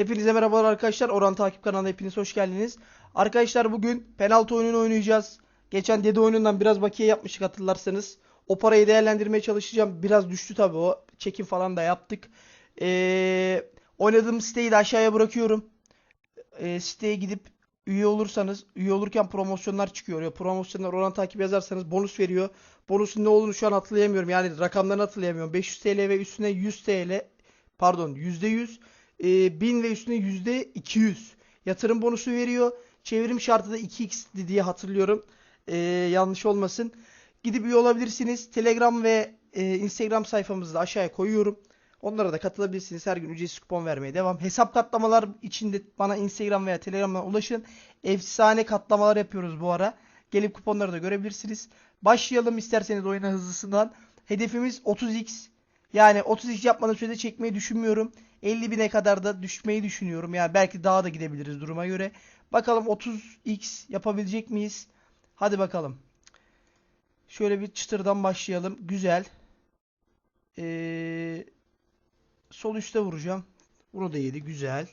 Hepinize merhabalar arkadaşlar. Oran Takip kanalına hepiniz hoş geldiniz. Arkadaşlar bugün penaltı oyununu oynayacağız. Geçen dede oyunundan biraz bakiye yapmıştık hatırlarsanız. O parayı değerlendirmeye çalışacağım. Biraz düştü tabii o. Çekim falan da yaptık. Ee, oynadığım siteyi de aşağıya bırakıyorum. Ee, siteye gidip üye olursanız, üye olurken promosyonlar çıkıyor. Ya promosyonlar oran takip yazarsanız bonus veriyor. Bonusun ne olduğunu şu an hatırlayamıyorum. Yani rakamlarını hatırlayamıyorum. 500 TL ve üstüne 100 TL pardon %100 e, 1000 ve üstüne %200 yatırım bonusu veriyor. Çevrim şartı da 2x diye hatırlıyorum. E, yanlış olmasın. Gidip üye olabilirsiniz. Telegram ve e, Instagram sayfamızı da aşağıya koyuyorum. Onlara da katılabilirsiniz. Her gün ücretsiz kupon vermeye devam. Hesap katlamalar için de bana Instagram veya Telegram'dan ulaşın. Efsane katlamalar yapıyoruz bu ara. Gelip kuponları da görebilirsiniz. Başlayalım isterseniz oyuna hızlısından. Hedefimiz 30x. Yani 30x yapmadığım sürede çekmeyi düşünmüyorum. 50 bine kadar da düşmeyi düşünüyorum. Yani belki daha da gidebiliriz duruma göre. Bakalım 30x yapabilecek miyiz? Hadi bakalım. Şöyle bir çıtırdan başlayalım. Güzel. Ee, sol üstte vuracağım. Bunu da yedi. Güzel.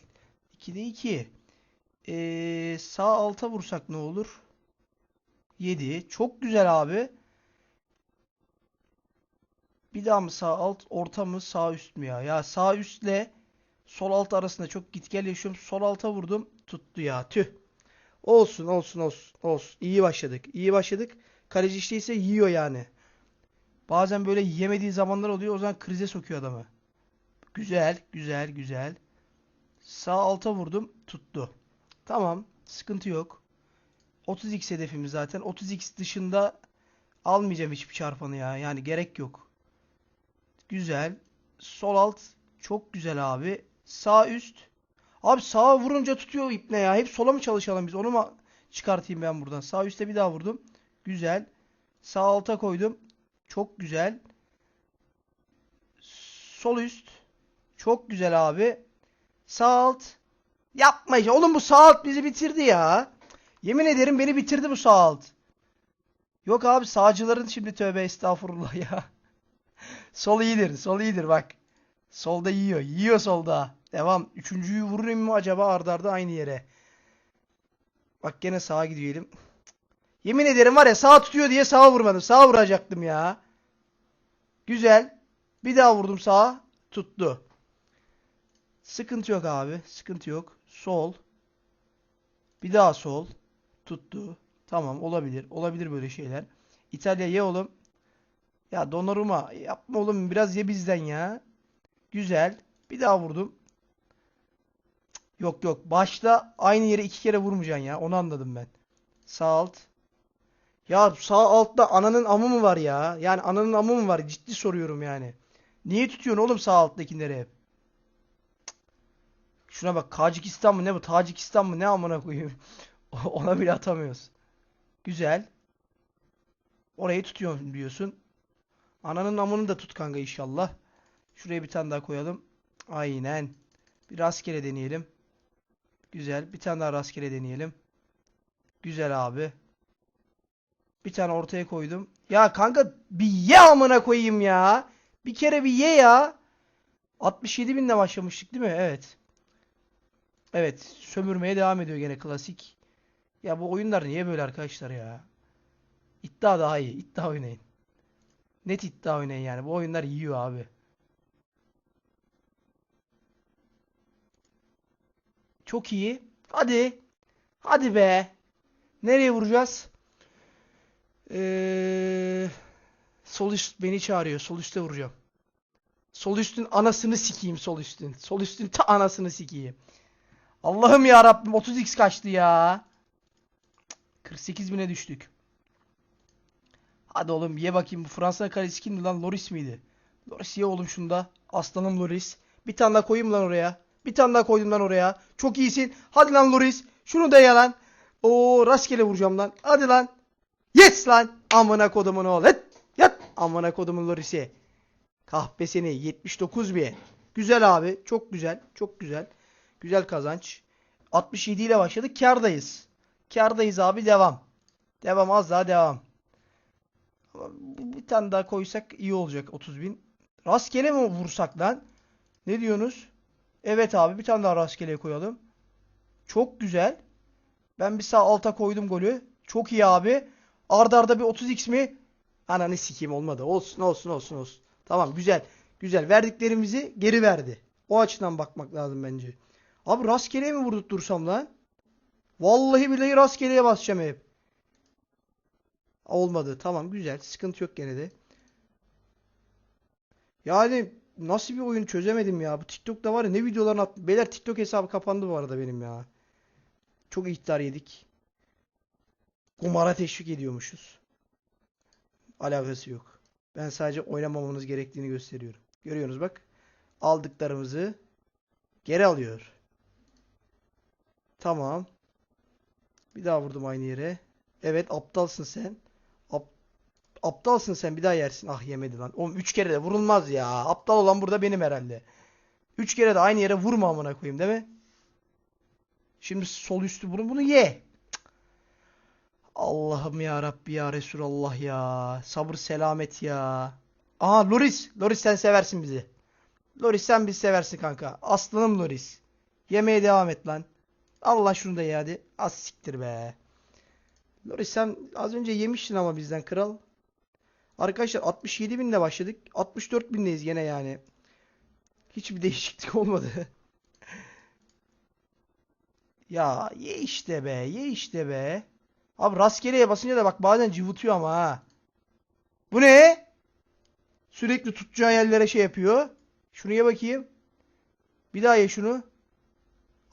2'de 2. Ee, sağ alta vursak ne olur? 7. Çok güzel abi. Bir daha mı sağ alt, orta mı, sağ üst mü ya? Ya sağ üstle sol alt arasında çok git gel yaşıyorum. Sol alta vurdum. Tuttu ya. Tüh. Olsun, olsun, olsun. Olsun. İyi başladık. İyi başladık. Kaleci işte ise yiyor yani. Bazen böyle yemediği zamanlar oluyor. O zaman krize sokuyor adamı. Güzel, güzel, güzel. Sağ alta vurdum. Tuttu. Tamam. Sıkıntı yok. 30x hedefimiz zaten. 30x dışında almayacağım hiçbir çarpanı ya. Yani gerek yok. Güzel. Sol alt çok güzel abi. Sağ üst. Abi sağa vurunca tutuyor ipne ya. Hep sola mı çalışalım biz? Onu mu çıkartayım ben buradan? Sağ üste bir daha vurdum. Güzel. Sağ alta koydum. Çok güzel. Sol üst. Çok güzel abi. Sağ alt. Yapma işte. Oğlum bu sağ alt bizi bitirdi ya. Yemin ederim beni bitirdi bu sağ alt. Yok abi sağcıların şimdi tövbe estağfurullah ya. Sol iyidir. Sol iyidir bak. Solda yiyor. Yiyor solda. Devam. Üçüncüyü vurayım mı acaba ardarda arda aynı yere. Bak gene sağa gidiyor elim. Yemin ederim var ya sağ tutuyor diye sağa vurmadım. Sağa vuracaktım ya. Güzel. Bir daha vurdum sağa. Tuttu. Sıkıntı yok abi. Sıkıntı yok. Sol. Bir daha sol. Tuttu. Tamam olabilir. Olabilir böyle şeyler. İtalya ye oğlum. Ya Donnarumma yapma oğlum biraz ye bizden ya. Güzel. Bir daha vurdum. Yok yok. Başta aynı yere iki kere vurmayacaksın ya. Onu anladım ben. Sağ alt. Ya sağ altta ananın amı mı var ya? Yani ananın amı mı var? Ciddi soruyorum yani. Niye tutuyorsun oğlum sağ alttakileri hep? Şuna bak. Kacikistan mı ne bu? Tacikistan mı ne amına koyayım? Ona bile atamıyoruz. Güzel. Orayı tutuyorsun diyorsun. Ananın amını da tut kanka inşallah. Şuraya bir tane daha koyalım. Aynen. Bir rastgele deneyelim. Güzel. Bir tane daha rastgele deneyelim. Güzel abi. Bir tane ortaya koydum. Ya kanka bir ye amına koyayım ya. Bir kere bir ye ya. 67 binle başlamıştık değil mi? Evet. Evet. Sömürmeye devam ediyor gene klasik. Ya bu oyunlar niye böyle arkadaşlar ya? İddia daha iyi. İddia oynayın. Net iddia oynayın yani. Bu oyunlar yiyor abi. Çok iyi. Hadi. Hadi be. Nereye vuracağız? Ee, sol üst beni çağırıyor. Sol üste vuracağım. Sol üstün anasını sikeyim sol üstün. Sol üstün ta anasını sikeyim. Allah'ım ya Rabbim 30x kaçtı ya. 48 bine düştük. Hadi oğlum ye bakayım bu Fransa kalesi kimdi lan? Loris miydi? Loris ye oğlum şunda. Aslanım Loris. Bir tane daha koyayım lan oraya. Bir tane daha koydum lan oraya. Çok iyisin. Hadi lan Loris. Şunu da ye lan. Oo rastgele vuracağım lan. Hadi lan. Yes lan. Amına kodumun oğlu. Hıt. Yat. Amına kodumun Loris'i. Kahpe seni. 79 bir. Güzel abi. Çok güzel. Çok güzel. Güzel kazanç. 67 ile başladık. Kardayız. Kardayız abi. Devam. Devam az daha devam. Bir tane daha koysak iyi olacak 30 bin. Rastgele mi vursak lan? Ne diyorsunuz? Evet abi bir tane daha rastgeleye koyalım. Çok güzel. Ben bir sağ alta koydum golü. Çok iyi abi. Arda arda bir 30x mi? Ananı sikeyim olmadı. Olsun olsun olsun olsun. Tamam güzel. Güzel. Verdiklerimizi geri verdi. O açıdan bakmak lazım bence. Abi rastgeleye mi vurdurtursam lan? Vallahi billahi rastgeleye basacağım hep. Olmadı. Tamam güzel. Sıkıntı yok gene de. Yani nasıl bir oyun çözemedim ya. Bu TikTok'ta var ya ne videolarını attım. Beyler TikTok hesabı kapandı bu arada benim ya. Çok ihtar yedik. Kumara teşvik ediyormuşuz. Alakası yok. Ben sadece oynamamamız gerektiğini gösteriyorum. Görüyorsunuz bak. Aldıklarımızı geri alıyor. Tamam. Bir daha vurdum aynı yere. Evet aptalsın sen. Ap- aptalsın sen bir daha yersin. Ah yemedi lan. Oğlum 3 kere de vurulmaz ya. Aptal olan burada benim herhalde. 3 kere de aynı yere vurma amına koyayım değil mi? Şimdi sol üstü bunu bunu ye. Allah'ım ya Rabbi ya Resulallah ya. Sabır selamet ya. Aha Loris. Loris sen seversin bizi. Loris sen bizi seversin kanka. Aslanım Loris. Yemeye devam et lan. Allah şunu da ye hadi. Az siktir be. Loris sen az önce yemiştin ama bizden kral. Arkadaşlar 67 binle başladık. 64 bindeyiz gene yani. Hiçbir değişiklik olmadı. Ya ye işte be. Ye işte be. Abi rastgeleye basınca da bak bazen cıvıtıyor ama ha. Bu ne? Sürekli tutacağı yerlere şey yapıyor. Şunu ye bakayım. Bir daha ye şunu.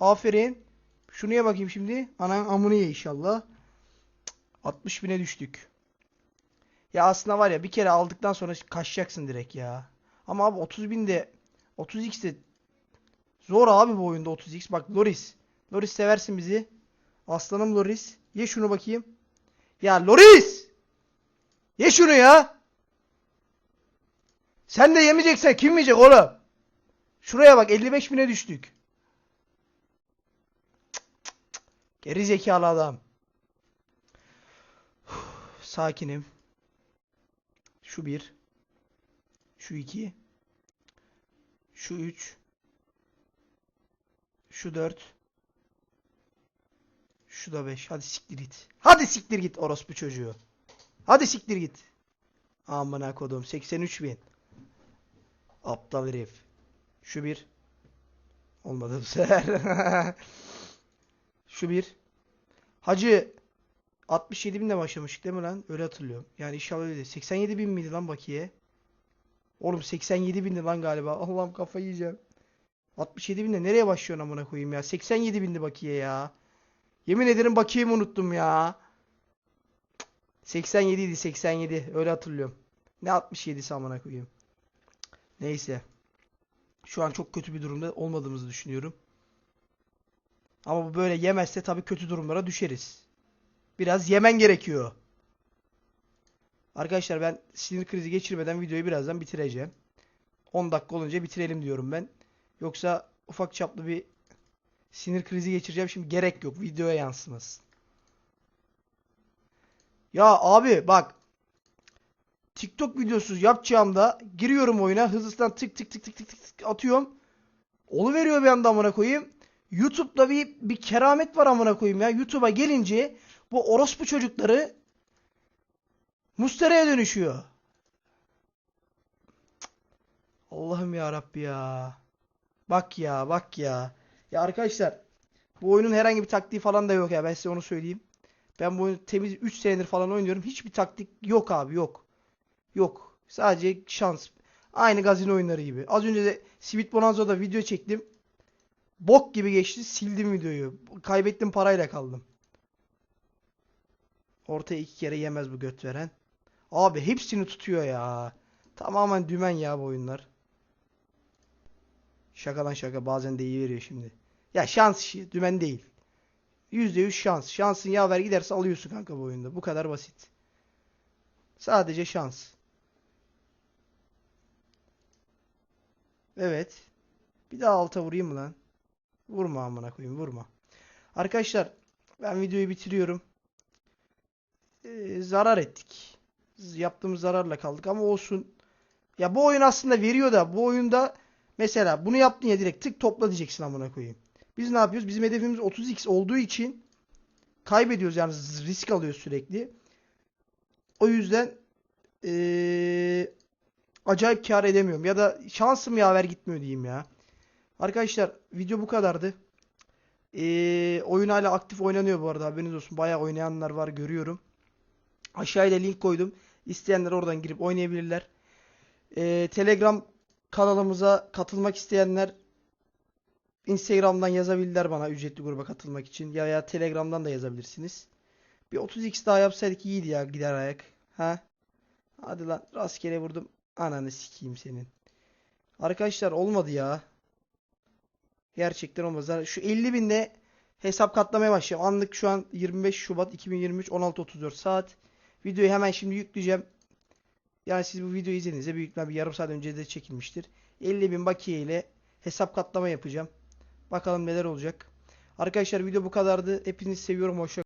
Aferin. Şunu ye bakayım şimdi. Anan amını ye inşallah. Cık, 60 bine düştük. Ya aslında var ya bir kere aldıktan sonra kaçacaksın direkt ya. Ama abi 30 binde 30x de zor abi bu oyunda 30x. Bak Loris. Loris seversin bizi. Aslanım Loris. Ye şunu bakayım. Ya Loris! Ye şunu ya. Sen de yemeyeceksen kim yiyecek oğlum? Şuraya bak 55 bine düştük. Geri zekalı adam. Sakinim. Şu bir. Şu iki. Şu üç. Şu dört. Şu da beş. Hadi siktir git. Hadi siktir git orospu çocuğu. Hadi siktir git. Amına kodum. 83 bin. Aptal herif. Şu bir. Olmadı bu sefer. Şu bir. Hacı 67 binle başlamıştık değil mi lan? Öyle hatırlıyorum. Yani inşallah öyle. 87 bin miydi lan bakiye? Oğlum 87 bindi lan galiba. Allah'ım kafayı yiyeceğim. 67 binde nereye başlıyorsun amına koyayım ya? 87 bindi bakiye ya. Yemin ederim bakiyemi unuttum ya. 87 idi 87. Öyle hatırlıyorum. Ne 67'si amına koyayım. Neyse. Şu an çok kötü bir durumda olmadığımızı düşünüyorum. Ama bu böyle yemezse tabii kötü durumlara düşeriz. Biraz yemen gerekiyor. Arkadaşlar ben sinir krizi geçirmeden videoyu birazdan bitireceğim. 10 dakika olunca bitirelim diyorum ben. Yoksa ufak çaplı bir sinir krizi geçireceğim. Şimdi gerek yok. Videoya yansımasın. Ya abi bak. TikTok videosu yapacağımda giriyorum oyuna. Hızlıdan tık tık tık tık tık tık atıyorum. veriyor bir anda amına koyayım. YouTube'da bir, bir keramet var amına koyayım ya. YouTube'a gelince bu orospu çocukları Mustera'ya dönüşüyor. Allah'ım ya Rabbi ya. Bak ya, bak ya. Ya arkadaşlar, bu oyunun herhangi bir taktiği falan da yok ya. Ben size onu söyleyeyim. Ben bu oyunu temiz 3 senedir falan oynuyorum. Hiçbir taktik yok abi, yok. Yok. Sadece şans. Aynı gazino oyunları gibi. Az önce de Sweet Bonanza'da video çektim. Bok gibi geçti. Sildim videoyu. Kaybettim parayla kaldım. Ortaya iki kere yemez bu göt veren. Abi hepsini tutuyor ya. Tamamen dümen ya bu oyunlar. Şakadan şaka bazen de iyi veriyor şimdi. Ya şans işi dümen değil. %100 şans. Şansın yaver giderse alıyorsun kanka bu oyunda. Bu kadar basit. Sadece şans. Evet. Bir daha alta vurayım mı lan? Vurma amına koyayım vurma. Arkadaşlar ben videoyu bitiriyorum. Ee, zarar ettik. Yaptığımız zararla kaldık ama olsun. Ya bu oyun aslında veriyor da bu oyunda Mesela bunu yaptın ya direkt tık topla diyeceksin amına koyayım. Biz ne yapıyoruz? Bizim hedefimiz 30x olduğu için kaybediyoruz yani risk alıyoruz sürekli. O yüzden eee, acayip kar edemiyorum. Ya da şansım yaver gitmiyor diyeyim ya. Arkadaşlar video bu kadardı. Eee oyun hala aktif oynanıyor bu arada haberiniz olsun. Bayağı oynayanlar var görüyorum. Aşağıya da link koydum. İsteyenler oradan girip oynayabilirler. Eee, Telegram kanalımıza katılmak isteyenler Instagram'dan yazabilirler bana ücretli gruba katılmak için. Ya ya Telegram'dan da yazabilirsiniz. Bir 30x daha yapsaydık iyiydi ya gider ayak. Ha? Hadi lan rastgele vurdum. Ananı sikeyim senin. Arkadaşlar olmadı ya. Gerçekten olmaz. Şu 50 binde hesap katlamaya başlayacağım. Anlık şu an 25 Şubat 2023 16.34 saat. Videoyu hemen şimdi yükleyeceğim. Yani siz bu videoyu izlediğinizde büyük bir yarım saat önce de çekilmiştir. 50 bin bakiye ile hesap katlama yapacağım. Bakalım neler olacak. Arkadaşlar video bu kadardı. Hepinizi seviyorum. Hoşça